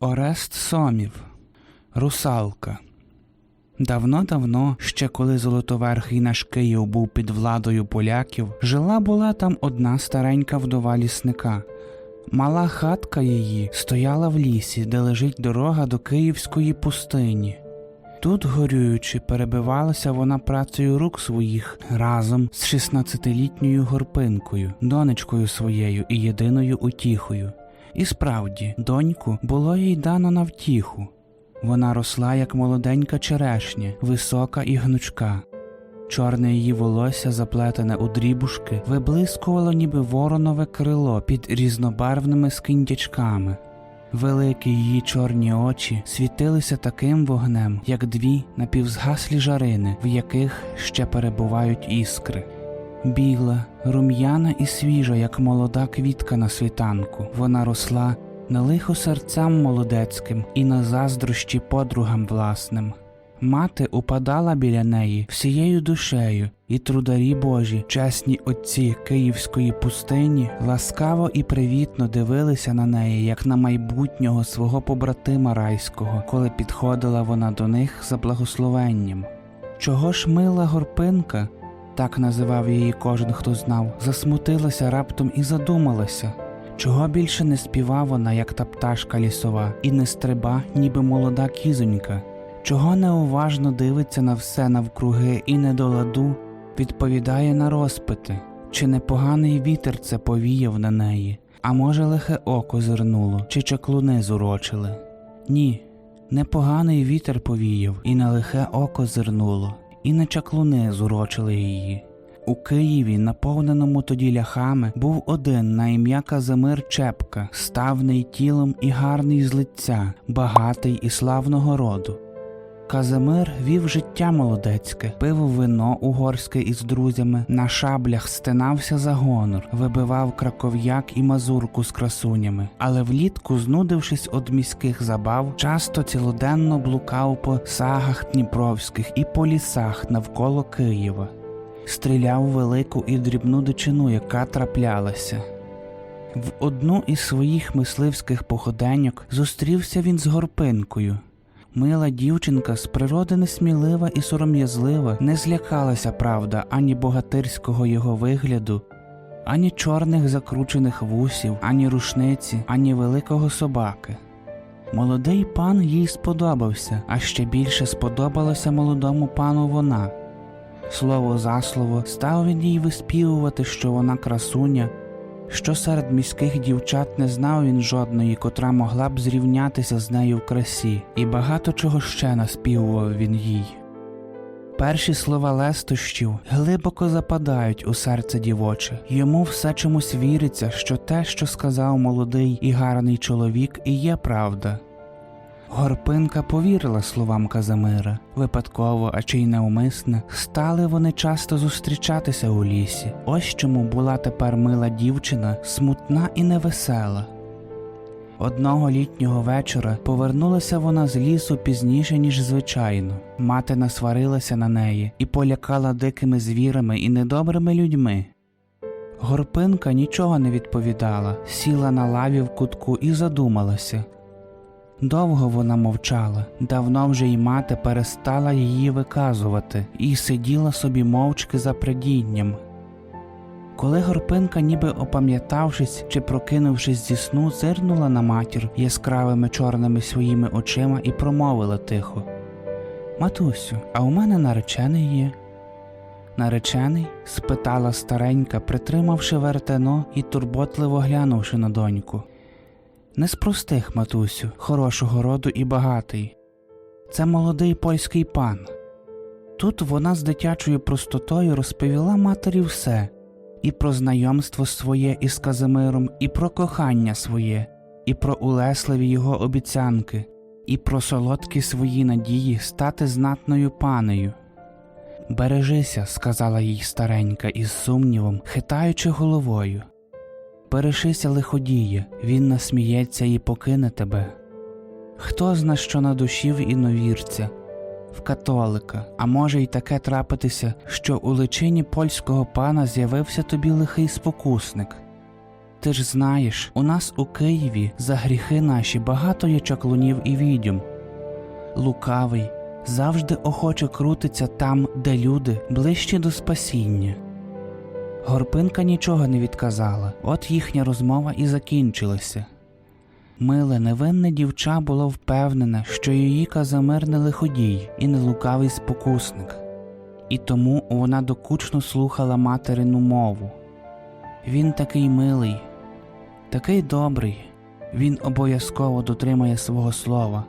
Орест Сомів Русалка. Давно-давно, ще коли Золотоверхий наш Київ був під владою поляків, жила була там одна старенька вдова лісника. Мала хатка її стояла в лісі, де лежить дорога до Київської пустині. Тут, горюючи, перебивалася вона працею рук своїх разом з 16-літньою горпинкою, донечкою своєю і єдиною утіхою. І справді, доньку було їй дано на втіху. Вона росла, як молоденька черешня, висока і гнучка. Чорне її волосся, заплетене у дрібушки, виблискувало, ніби воронове крило під різнобарвними скиндячками. Великі її чорні очі світилися таким вогнем, як дві напівзгаслі жарини, в яких ще перебувають іскри. Біла, рум'яна і свіжа, як молода квітка на світанку, вона росла на лихо серцям молодецьким і на заздрощі подругам власним. Мати упадала біля неї всією душею, і трударі Божі, чесні отці київської пустині, ласкаво і привітно дивилися на неї, як на майбутнього свого побратима райського, коли підходила вона до них за благословенням. Чого ж мила горпинка, так називав її кожен, хто знав, засмутилася раптом і задумалася. Чого більше не співа вона, як та пташка лісова, і не стриба, ніби молода кізонька, чого неуважно дивиться на все навкруги і не до ладу, відповідає на розпити, чи непоганий вітер це повіяв на неї, а може лихе око зирнуло, чи чаклуни зурочили. Ні, непоганий вітер повіяв, і на лихе око зирнуло, і на чаклуни зурочили її. У Києві, наповненому тоді ляхами, був один на ім'я Казимир Чепка, ставний тілом і гарний з лиця, багатий і славного роду. Казимир вів життя молодецьке, пив вино угорське із друзями, на шаблях стинався за гонор, вибивав краков'як і мазурку з красунями, але влітку, знудившись од міських забав, часто цілоденно блукав по сагах дніпровських і по лісах навколо Києва. Стріляв велику і дрібну дичину, яка траплялася. В одну із своїх мисливських походеньок зустрівся він з горпинкою. Мила дівчинка з природи несмілива і сором'язлива, не злякалася, правда, ані богатирського його вигляду, ані чорних закручених вусів, ані рушниці, ані великого собаки. Молодий пан їй сподобався, а ще більше сподобалася молодому пану вона. Слово за слово став він їй виспівувати, що вона красуня, що серед міських дівчат не знав він жодної, котра могла б зрівнятися з нею в красі, і багато чого ще наспівував він їй. Перші слова лестощів глибоко западають у серце дівоче, йому все чомусь віриться, що те, що сказав молодий і гарний чоловік, і є правда. Горпинка повірила словам Казимира. Випадково, а чи й неумисне, стали вони часто зустрічатися у лісі. Ось чому була тепер мила дівчина, смутна і невесела. Одного літнього вечора повернулася вона з лісу пізніше, ніж звичайно. Мати насварилася на неї і полякала дикими звірами і недобрими людьми. Горпинка нічого не відповідала, сіла на лаві в кутку і задумалася. Довго вона мовчала, давно вже й мати перестала її виказувати і сиділа собі мовчки за придінням. Коли горпинка, ніби опам'ятавшись чи прокинувшись зі сну, зирнула на матір яскравими чорними своїми очима і промовила тихо Матусю, а у мене наречений є. Наречений? спитала старенька, притримавши вертено і турботливо глянувши на доньку. Не з простих, матусю, хорошого роду і багатий. Це молодий польський пан. Тут вона з дитячою простотою розповіла матері все і про знайомство своє із Казимиром, і про кохання своє, і про улесливі його обіцянки, і про солодкі свої надії стати знатною панею. Бережися, сказала їй старенька із сумнівом, хитаючи головою. Бережися лиходіє, він насміється і покине тебе. Хто зна, що в іновірця, в католика, а може й таке трапитися, що у личині польського пана з'явився тобі лихий спокусник. Ти ж знаєш, у нас у Києві за гріхи наші багато є чаклунів і відьом. Лукавий завжди охоче крутиться там, де люди ближче до спасіння. Горпинка нічого не відказала, от їхня розмова і закінчилася. Миле, невинне дівча було впевнене, що її Казимир не лиходій і не лукавий спокусник, і тому вона докучно слухала материну мову. Він такий милий, такий добрий, він обов'язково дотримає свого слова.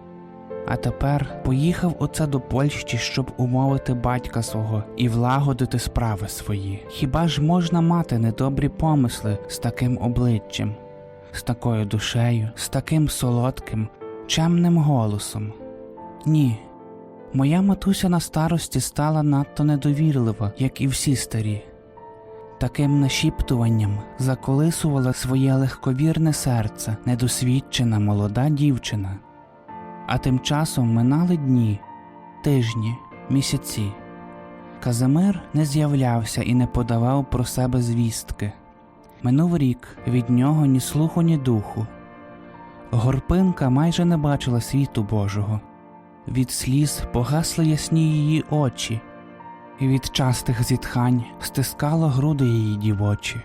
А тепер поїхав оце до Польщі, щоб умовити батька свого і влагодити справи свої. Хіба ж можна мати недобрі помисли з таким обличчям, з такою душею, з таким солодким, чемним голосом? Ні. Моя матуся на старості стала надто недовірлива, як і всі старі. Таким нашіптуванням заколисувала своє легковірне серце недосвідчена молода дівчина. А тим часом минали дні, тижні, місяці. Казимир не з'являвся і не подавав про себе звістки. Минув рік від нього ні слуху, ні духу. Горпинка майже не бачила світу Божого. Від сліз погасли ясні її очі, і від частих зітхань стискало груди її дівочі.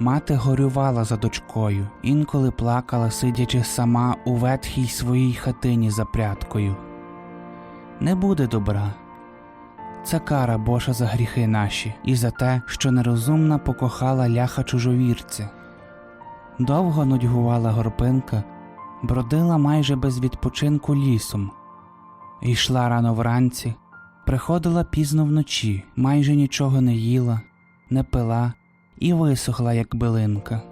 Мати горювала за дочкою, інколи плакала, сидячи сама у ветхій своїй хатині за прядкою. Не буде добра. Це кара Божа за гріхи наші і за те, що нерозумна покохала ляха чужовірця. Довго нудьгувала горпинка, бродила майже без відпочинку лісом, йшла рано вранці, приходила пізно вночі, майже нічого не їла, не пила і висохла, як билинка.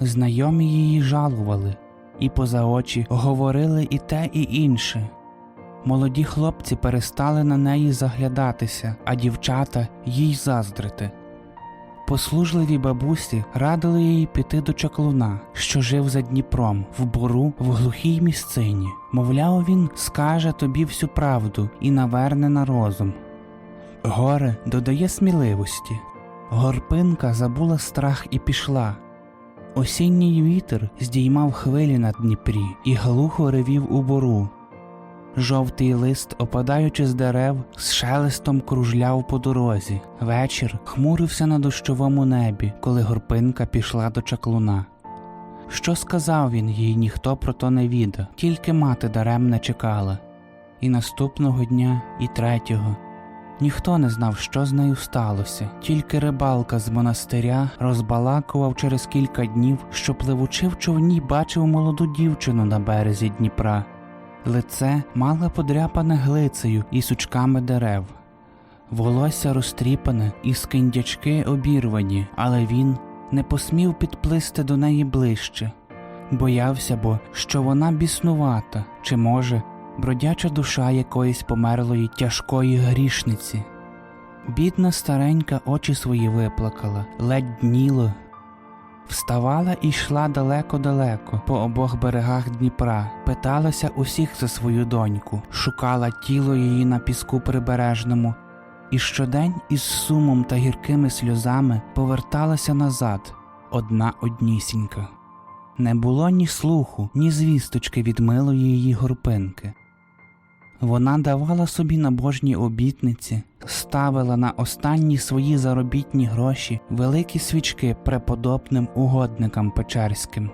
Знайомі її жалували, і поза очі говорили і те, і інше. Молоді хлопці перестали на неї заглядатися, а дівчата їй заздрити. Послужливі бабусі радили їй піти до чаклуна, що жив за Дніпром, в бору в глухій місцині. Мовляв, він скаже тобі всю правду і наверне на розум. Горе додає сміливості. Горпинка забула страх і пішла. Осінній вітер здіймав хвилі на Дніпрі і глухо ревів у бору. Жовтий лист, опадаючи з дерев, з шелестом кружляв по дорозі. Вечір хмурився на дощовому небі, коли горпинка пішла до чаклуна. Що сказав він їй, ніхто про то не відав, тільки мати даремне чекала. І наступного дня, і третього. Ніхто не знав, що з нею сталося, тільки рибалка з монастиря розбалакував через кілька днів, що пливучи в човні, бачив молоду дівчину на березі Дніпра. Лице мало подряпане глицею і сучками дерев, волосся розтріпане і скиндячки обірвані, але він не посмів підплисти до неї ближче, боявся бо, що вона біснувата, чи може бродяча душа якоїсь померлої тяжкої грішниці. Бідна старенька очі свої виплакала, ледь дніло. Вставала і йшла далеко-далеко по обох берегах Дніпра, питалася усіх за свою доньку, шукала тіло її на піску прибережному, і щодень із сумом та гіркими сльозами поверталася назад, одна однісінька. Не було ні слуху, ні звісточки від милої її горпинки. Вона давала собі набожні обітниці, ставила на останні свої заробітні гроші великі свічки преподобним угодникам печерським.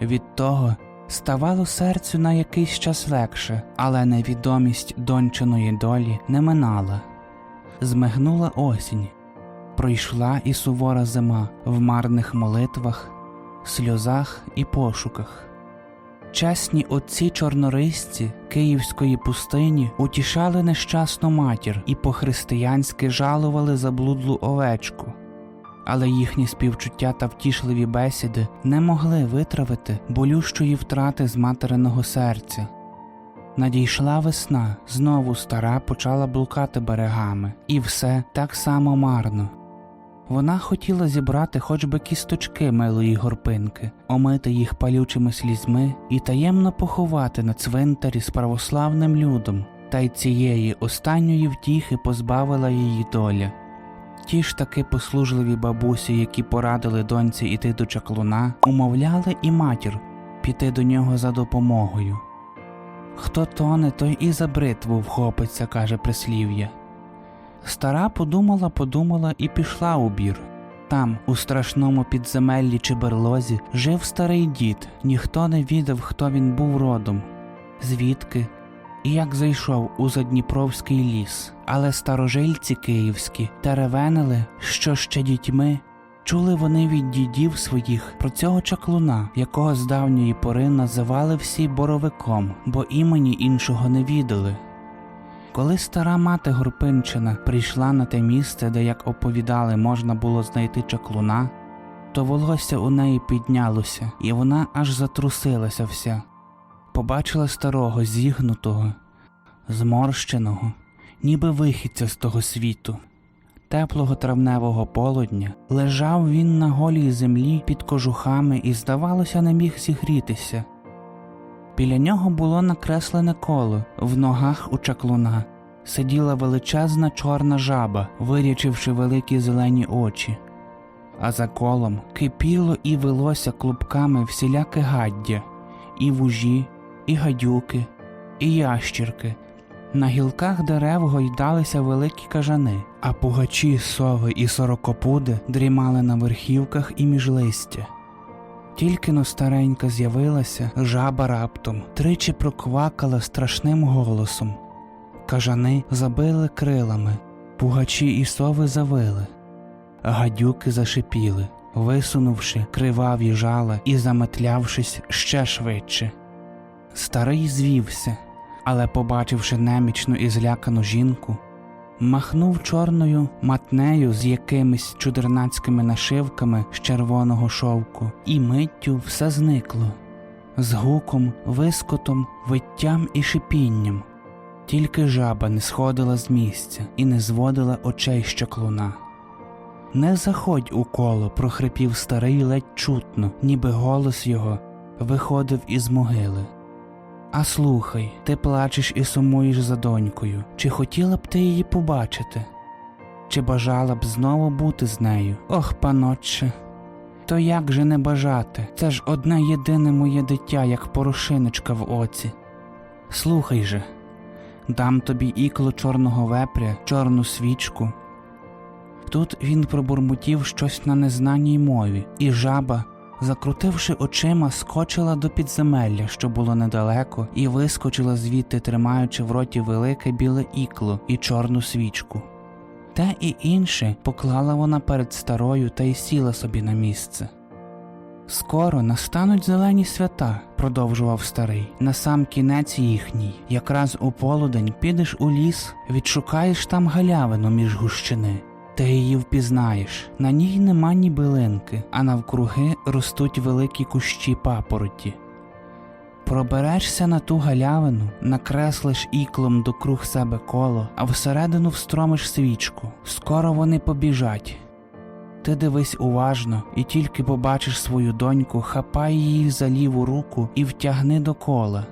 Від того ставало серцю на якийсь час легше, але невідомість дончиної долі не минала. Змигнула осінь, пройшла і сувора зима в марних молитвах, сльозах і пошуках. Чесні отці чорнорисці київської пустині утішали нещасну матір і по-християнськи жалували заблудлу овечку, але їхні співчуття та втішливі бесіди не могли витравити болющої втрати з материного серця. Надійшла весна, знову стара почала блукати берегами, і все так само марно. Вона хотіла зібрати хоч би кісточки милої горпинки, омити їх палючими слізьми і таємно поховати на цвинтарі з православним людом, та й цієї останньої втіхи позбавила її доля. Ті ж таки послужливі бабусі, які порадили доньці іти до чаклуна, умовляли і матір піти до нього за допомогою. Хто тоне, той і за бритву вхопиться, каже прислів'я. Стара подумала, подумала і пішла у бір. Там, у страшному підземеллі чи берлозі, жив старий дід, ніхто не відав, хто він був родом, звідки і як зайшов у Задніпровський ліс. Але старожильці київські теревенили, що ще дітьми. Чули вони від дідів своїх про цього чаклуна, якого з давньої пори називали всі боровиком, бо імені іншого не відали. Коли стара мати Горпинчина прийшла на те місце, де, як оповідали, можна було знайти чаклуна, то волосся у неї піднялося, і вона аж затрусилася вся. Побачила старого зігнутого, зморщеного, ніби вихідця з того світу. Теплого травневого полудня лежав він на голій землі під кожухами і, здавалося, не міг зігрітися. Біля нього було накреслене коло, в ногах у чаклуна сиділа величезна чорна жаба, вирячивши великі зелені очі. А за колом кипіло і велося клубками всіляке гаддя, і вужі, і гадюки, і ящірки. На гілках дерев гойдалися великі кажани, а пугачі, сови і сорокопуди дрімали на верхівках і між листя. Тільки но старенька з'явилася, жаба раптом тричі проквакала страшним голосом. Кажани забили крилами, пугачі і сови завили, гадюки зашипіли, висунувши криваві жала і заметлявшись ще швидше. Старий звівся, але, побачивши немічну і злякану жінку, махнув чорною матнею з якимись чудернацькими нашивками з червоного шовку, і миттю все зникло з гуком, вискотом, виттям і шипінням. Тільки жаба не сходила з місця і не зводила очей з чаклуна. Не заходь у коло, прохрипів старий ледь чутно, ніби голос його виходив із могили. А слухай, ти плачеш і сумуєш за донькою. Чи хотіла б ти її побачити? Чи бажала б знову бути з нею? Ох, панотче. То як же не бажати? Це ж одне єдине моє дитя, як порошиночка в оці. Слухай же, дам тобі ікло чорного вепря, чорну свічку. Тут він пробурмотів щось на незнаній мові, і жаба, закрутивши очима, скочила до підземелля, що було недалеко, і вискочила звідти, тримаючи в роті велике біле ікло і чорну свічку. Те і інше поклала вона перед старою та й сіла собі на місце. Скоро настануть зелені свята, продовжував старий, на сам кінець їхній. Якраз у полудень підеш у ліс, відшукаєш там галявину між гущини. Ти її впізнаєш. На ній нема ні билинки, а навкруги ростуть великі кущі папороті. Проберешся на ту галявину, накреслиш іклом до круг себе коло, а всередину встромиш свічку. Скоро вони побіжать. Ти дивись уважно і тільки побачиш свою доньку, хапай її за ліву руку і втягни до кола.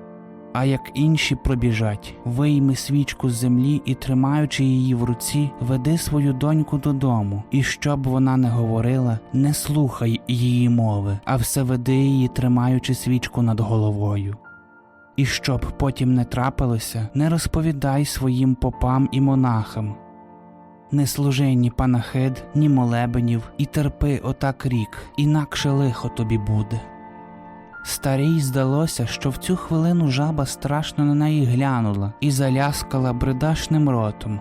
А як інші пробіжать, вийми свічку з землі і, тримаючи її в руці, веди свою доньку додому, і щоб вона не говорила, не слухай її мови, а все веди її, тримаючи свічку над головою. І щоб потім не трапилося, не розповідай своїм попам і монахам. Не служи ні панахид, ні молебенів, і терпи отак рік, інакше лихо тобі буде. Старій здалося, що в цю хвилину жаба страшно на неї глянула і заляскала бридашним ротом.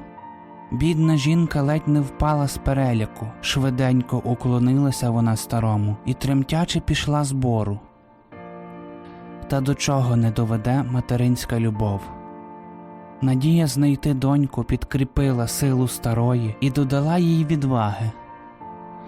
Бідна жінка ледь не впала з переляку, швиденько уклонилася вона старому і тремтячи пішла з бору. Та до чого не доведе материнська любов. Надія знайти доньку підкріпила силу старої і додала їй відваги.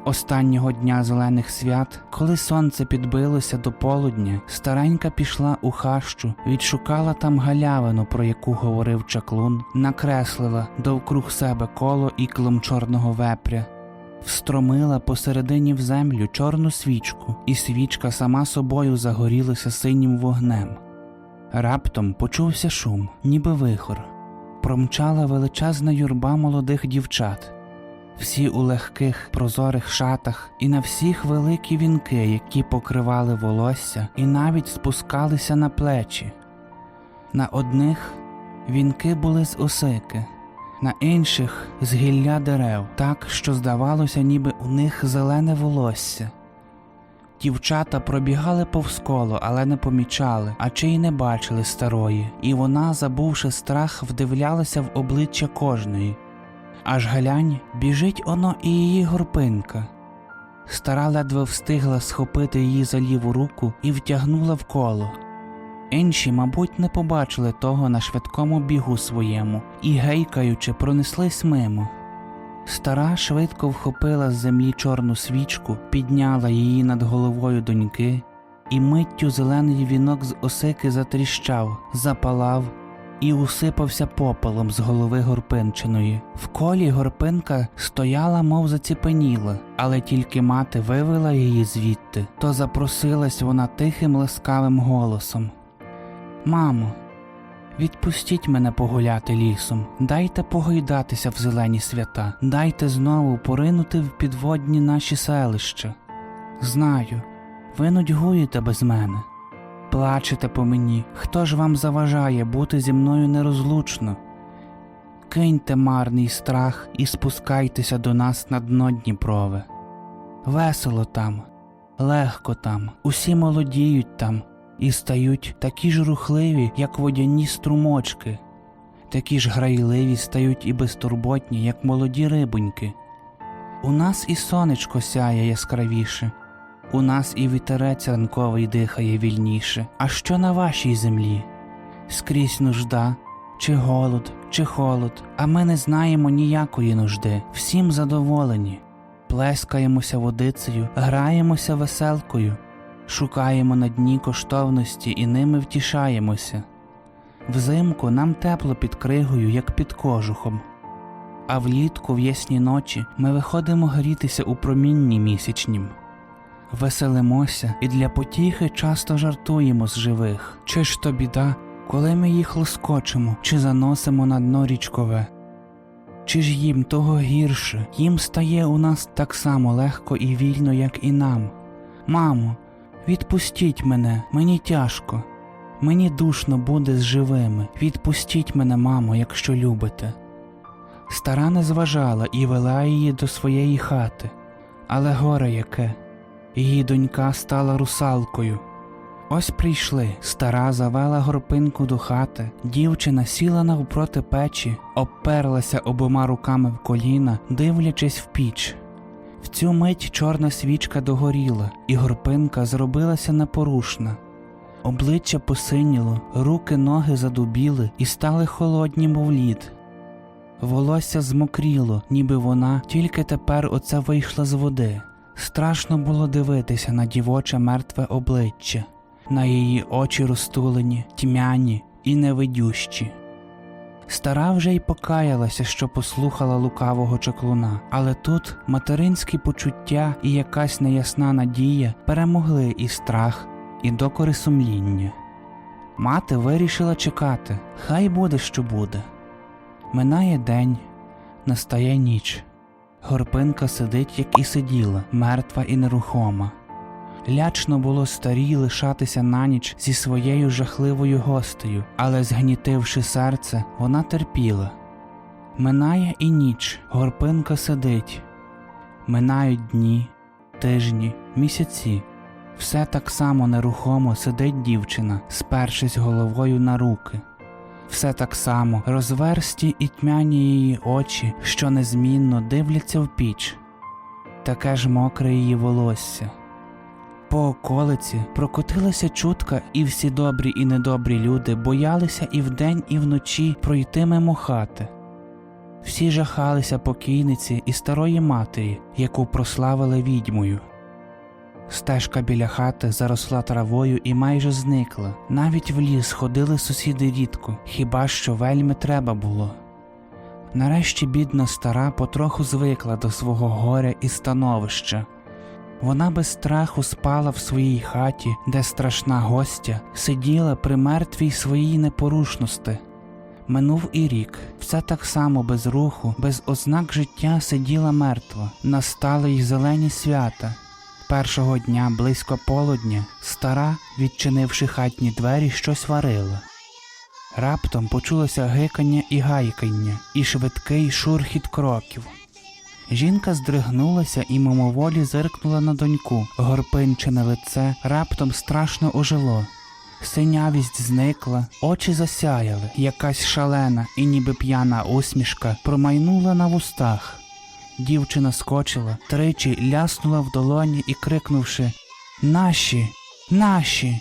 Останнього дня зелених свят, коли сонце підбилося до полудня, старенька пішла у хащу, відшукала там галявину, про яку говорив чаклун, накреслила довкруг себе коло іклом чорного вепря, встромила посередині в землю чорну свічку, і свічка сама собою загорілася синім вогнем. Раптом почувся шум, ніби вихор. Промчала величезна юрба молодих дівчат. Всі у легких прозорих шатах, і на всіх великі вінки, які покривали волосся і навіть спускалися на плечі. На одних вінки були з осики, на інших з гілля дерев, так що здавалося, ніби у них зелене волосся. Дівчата пробігали повз коло, але не помічали, а чи й не бачили старої, і вона, забувши страх, вдивлялася в обличчя кожної. Аж глянь, біжить оно і її горпинка. Стара ледве встигла схопити її за ліву руку і втягнула в коло. Інші, мабуть, не побачили того на швидкому бігу своєму і, гейкаючи, пронеслись мимо. Стара швидко вхопила з землі чорну свічку, підняла її над головою доньки, і миттю зелений вінок з осики затріщав, запалав і усипався попелом з голови горпинчиної. В колі горпинка стояла, мов заціпеніла, але тільки мати вивела її звідти, то запросилась вона тихим ласкавим голосом. Мамо, Відпустіть мене погуляти лісом, дайте погойдатися в зелені свята, дайте знову поринути в підводні наші селища. Знаю, ви нудьгуєте без мене, плачете по мені, хто ж вам заважає бути зі мною нерозлучно? Киньте марний страх і спускайтеся до нас на дно Дніпрове. Весело там, легко там, усі молодіють там і стають такі ж рухливі, як водяні струмочки, такі ж грайливі стають і безтурботні, як молоді рибоньки. У нас і сонечко сяє яскравіше, у нас і вітерець ранковий дихає вільніше. А що на вашій землі? Скрізь нужда, чи голод, чи холод, а ми не знаємо ніякої нужди, всім задоволені. Плескаємося водицею, граємося веселкою, шукаємо на дні коштовності і ними втішаємося. Взимку нам тепло під кригою, як під кожухом, а влітку в ясні ночі ми виходимо грітися у промінні місячнім. Веселимося і для потіхи часто жартуємо з живих. Чи ж то біда, коли ми їх лоскочимо чи заносимо на дно річкове? Чи ж їм того гірше, їм стає у нас так само легко і вільно, як і нам. Мамо, Відпустіть мене, мені тяжко. Мені душно буде з живими. Відпустіть мене, мамо, якщо любите. Стара не зважала і вела її до своєї хати, але горе яке. Її донька стала русалкою. Ось прийшли, стара завела горпинку до хати, дівчина сіла навпроти печі, обперлася обома руками в коліна, дивлячись в піч. В цю мить чорна свічка догоріла, і горпинка зробилася непорушна. Обличчя посиніло, руки ноги задубіли і стали холодні, мов лід. Волосся змокріло, ніби вона тільки тепер оце вийшла з води. Страшно було дивитися на дівоче мертве обличчя, на її очі розтулені, тьмяні і невидющі. Стара вже й покаялася, що послухала лукавого чаклуна, але тут материнські почуття і якась неясна надія перемогли і страх, і докори сумління. Мати вирішила чекати, хай буде, що буде. Минає день, настає ніч. Горпинка сидить, як і сиділа, мертва і нерухома. Лячно було старій лишатися на ніч зі своєю жахливою гостею, але, згнітивши серце, вона терпіла. Минає і ніч, горпинка сидить. Минають дні, тижні, місяці. Все так само нерухомо сидить дівчина, спершись головою на руки. Все так само розверсті і тьмяні її очі, що незмінно дивляться в піч, таке ж мокре її волосся. По околиці прокотилася чутка, і всі добрі і недобрі люди боялися і вдень, і вночі пройти мимо хати. Всі жахалися покійниці і старої матері, яку прославили відьмою. Стежка біля хати заросла травою і майже зникла. Навіть в ліс ходили сусіди рідко, хіба що вельми треба було. Нарешті бідна стара потроху звикла до свого горя і становища. Вона без страху спала в своїй хаті, де страшна гостя сиділа при мертвій своїй непорушності. Минув і рік, все так само без руху, без ознак життя сиділа мертва. Настали й зелені свята. Першого дня, близько полудня, стара, відчинивши хатні двері, щось варила. Раптом почулося гикання і гайкання, і швидкий шурхіт кроків. Жінка здригнулася і мимоволі зиркнула на доньку. Горпинчине лице раптом страшно ожило. Синявість зникла, очі засяяли, якась шалена і ніби п'яна усмішка промайнула на вустах. Дівчина скочила, тричі ляснула в долоні і, крикнувши Наші, наші,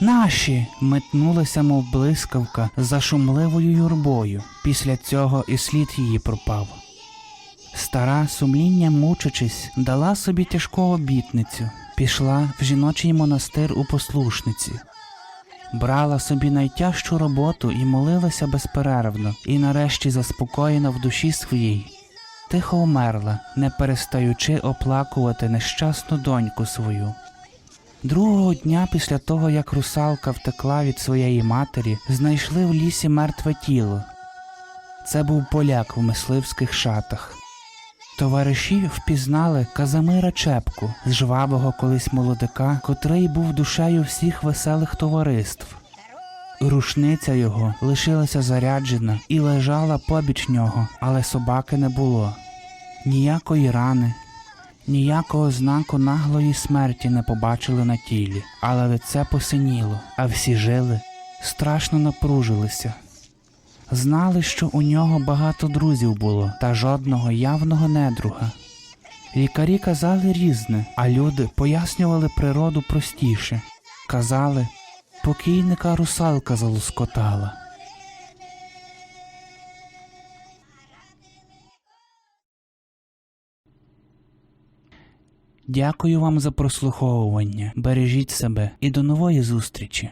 наші, метнулася, мов блискавка, за шумливою юрбою. Після цього і слід її пропав. Стара, сумління мучачись, дала собі тяжку обітницю, пішла в жіночий монастир у послушниці. Брала собі найтяжчу роботу і молилася безперервно, і нарешті заспокоєна в душі своїй. Тихо умерла, не перестаючи оплакувати нещасну доньку свою. Другого дня після того, як русалка втекла від своєї матері, знайшли в лісі мертве тіло. Це був поляк в мисливських шатах. Товариші впізнали Казимира Чепку жвавого колись молодика, котрий був душею всіх веселих товариств. Рушниця його лишилася заряджена і лежала побіч нього, але собаки не було. Ніякої рани, ніякого знаку наглої смерті не побачили на тілі, але лице посиніло, а всі жили страшно напружилися. Знали, що у нього багато друзів було, та жодного явного недруга. Лікарі казали різне, а люди пояснювали природу простіше. Казали, покійника русалка залоскотала. Дякую вам за прослуховування. Бережіть себе і до нової зустрічі.